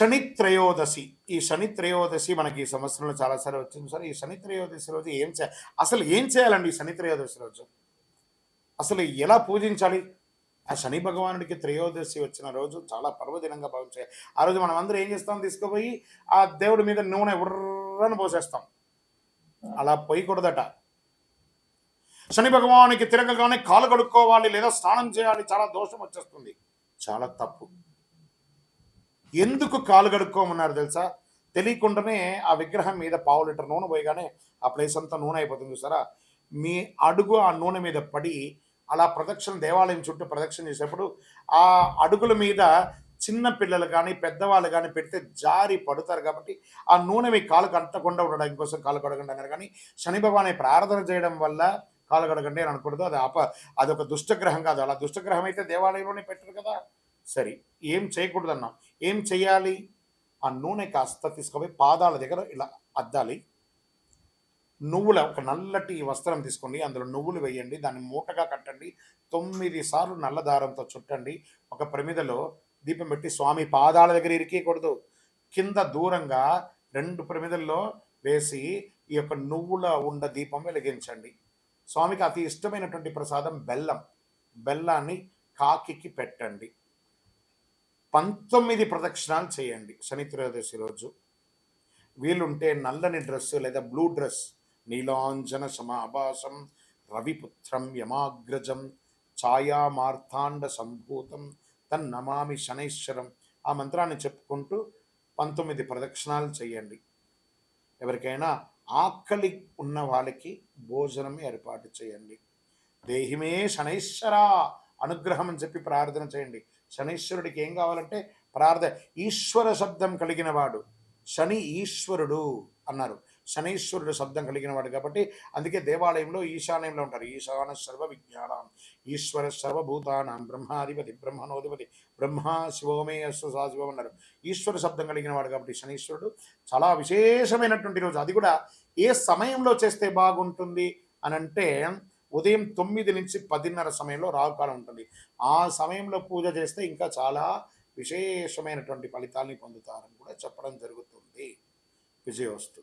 శని త్రయోదశి ఈ శని త్రయోదశి మనకి ఈ సంవత్సరంలో చాలాసార్లు వచ్చింది. సార్ ఈ శని త్రయోదశి రోజు ఏం చేయాలి అసలు ఏం చేయాలండి ఈ శని త్రయోదశి రోజు? అసలు ఎలా పూజించాలి? ఆ శని భగవానుడికి త్రయోదశి వచ్చిన రోజు చాలా పర్వదినంగా భావించాలి. ఆ రోజు మనం అందరూ ఏం చేస్తాం? తీసుకుపోయి ఆ దేవుడి మీద నూనె ఉర్రని పోసేస్తాం. అలా పోయకూడదట. శని భగవానికి తిరగగానే కాలు కడుక్కోవాలి లేదా స్నానం చేయాలి. చాలా దోషం వచ్చేస్తుంది. చాలా తప్పు. ఎందుకు కాలు కడుక్కోమన్నారు తెలుసా? తెలియకుండానే ఆ విగ్రహం మీద పావు లీటర్ నూనె పోయగానే ఆ ప్లేస్ అంతా నూనె అయిపోతుంది చూసారా? మీ అడుగు ఆ నూనె మీద పడి అలా ప్రదక్షిణ దేవాలయం చుట్టూ ప్రదక్షిణ చేసేప్పుడు ఆ అడుగుల మీద చిన్న పిల్లలు కానీ పెద్దవాళ్ళు కానీ పెడితే జారి పడతారు కాబట్టి ఆ నూనె మీ కాలు కంటకుండా ఉండడానికి కోసం కాలు కడగండి అన్నారు. కానీ శని భగవాని ప్రార్థన చేయడం వల్ల కాలు కడగండి అని అనకూడదు అది అప అదొక దుష్టగ్రహం కాదు. అలా దుష్టగ్రహం అయితే దేవాలయంలోనే పెట్టరు కదా? సరే ఏం చేయకూడదు అన్నాం ఏం చేయాలి ఆ నూనె కాస్త తీసుకుపోయి పాదాల దగ్గర ఇలా అద్దాలి. నువ్వుల ఒక నల్లటి వస్త్రం తీసుకోండి. అందులో నువ్వులు వేయండి. దాన్ని మూటగా కట్టండి. తొమ్మిది సార్లు నల్ల దారంతో చుట్టండి. ఒక ప్రమిదలో దీపం పెట్టి స్వామి పాదాల దగ్గర ఇరికేయకూడదు. కింద దూరంగా రెండు ప్రమిదల్లో వేసి ఈ యొక్క నువ్వుల ఉండ దీపం వెలిగించండి. స్వామికి అతి ఇష్టమైనటువంటి ప్రసాదం బెల్లం. బెల్లాన్ని కాకికి పెట్టండి. పంతొమ్మిది ప్రదక్షిణాలు చేయండి శని త్రయోదశి రోజు. వీలుంటే నల్లని డ్రెస్ లేదా బ్లూ డ్రెస్ నీలాంజన సమాభాసం రవిపుత్రం యమాగ్రజం ఛాయా మార్తాండ సంభూతం తన్నమామి శనైశ్వరం ఆ మంత్రాన్ని చెప్పుకుంటూ పంతొమ్మిది ప్రదక్షిణాలు చేయండి. ఎవరికైనా ఆకలి ఉన్న వాళ్ళకి భోజనం ఏర్పాటు చేయండి. దేహిమే శనైశ్వర అనుగ్రహం అని చెప్పి ప్రార్థన చేయండి. శనీశ్వరుడికి ఏం కావాలంటే ప్రార్థన ఈశ్వర శబ్దం కలిగిన వాడు శని ఈశ్వరుడు అన్నారు. శనీశ్వరుడు శబ్దం కలిగిన వాడు కాబట్టి అందుకే దేవాలయంలో ఈశాన్యంలో ఉంటారు. ఈశాన సర్వ విజ్ఞానం ఈశ్వర సర్వభూతానం బ్రహ్మాధిపతి బ్రహ్మణోధిపతి బ్రహ్మ శివోమే అస్సు శివం అన్నారు. ఈశ్వర శబ్దం కలిగిన వాడు కాబట్టి శనీశ్వరుడు చాలా విశేషమైనటువంటి రోజు. అది కూడా ఏ సమయంలో చేస్తే బాగుంటుంది అని అంటే ఉదయం తొమ్మిది నుంచి పదిన్నర సమయంలో రాహుకాలం ఉంటుంది. ఆ సమయంలో పూజ చేస్తే ఇంకా చాలా విశేషమైనటువంటి ఫలితాల్ని పొందుతారని కూడా చెప్పడం జరుగుతుంది. విజయవస్తు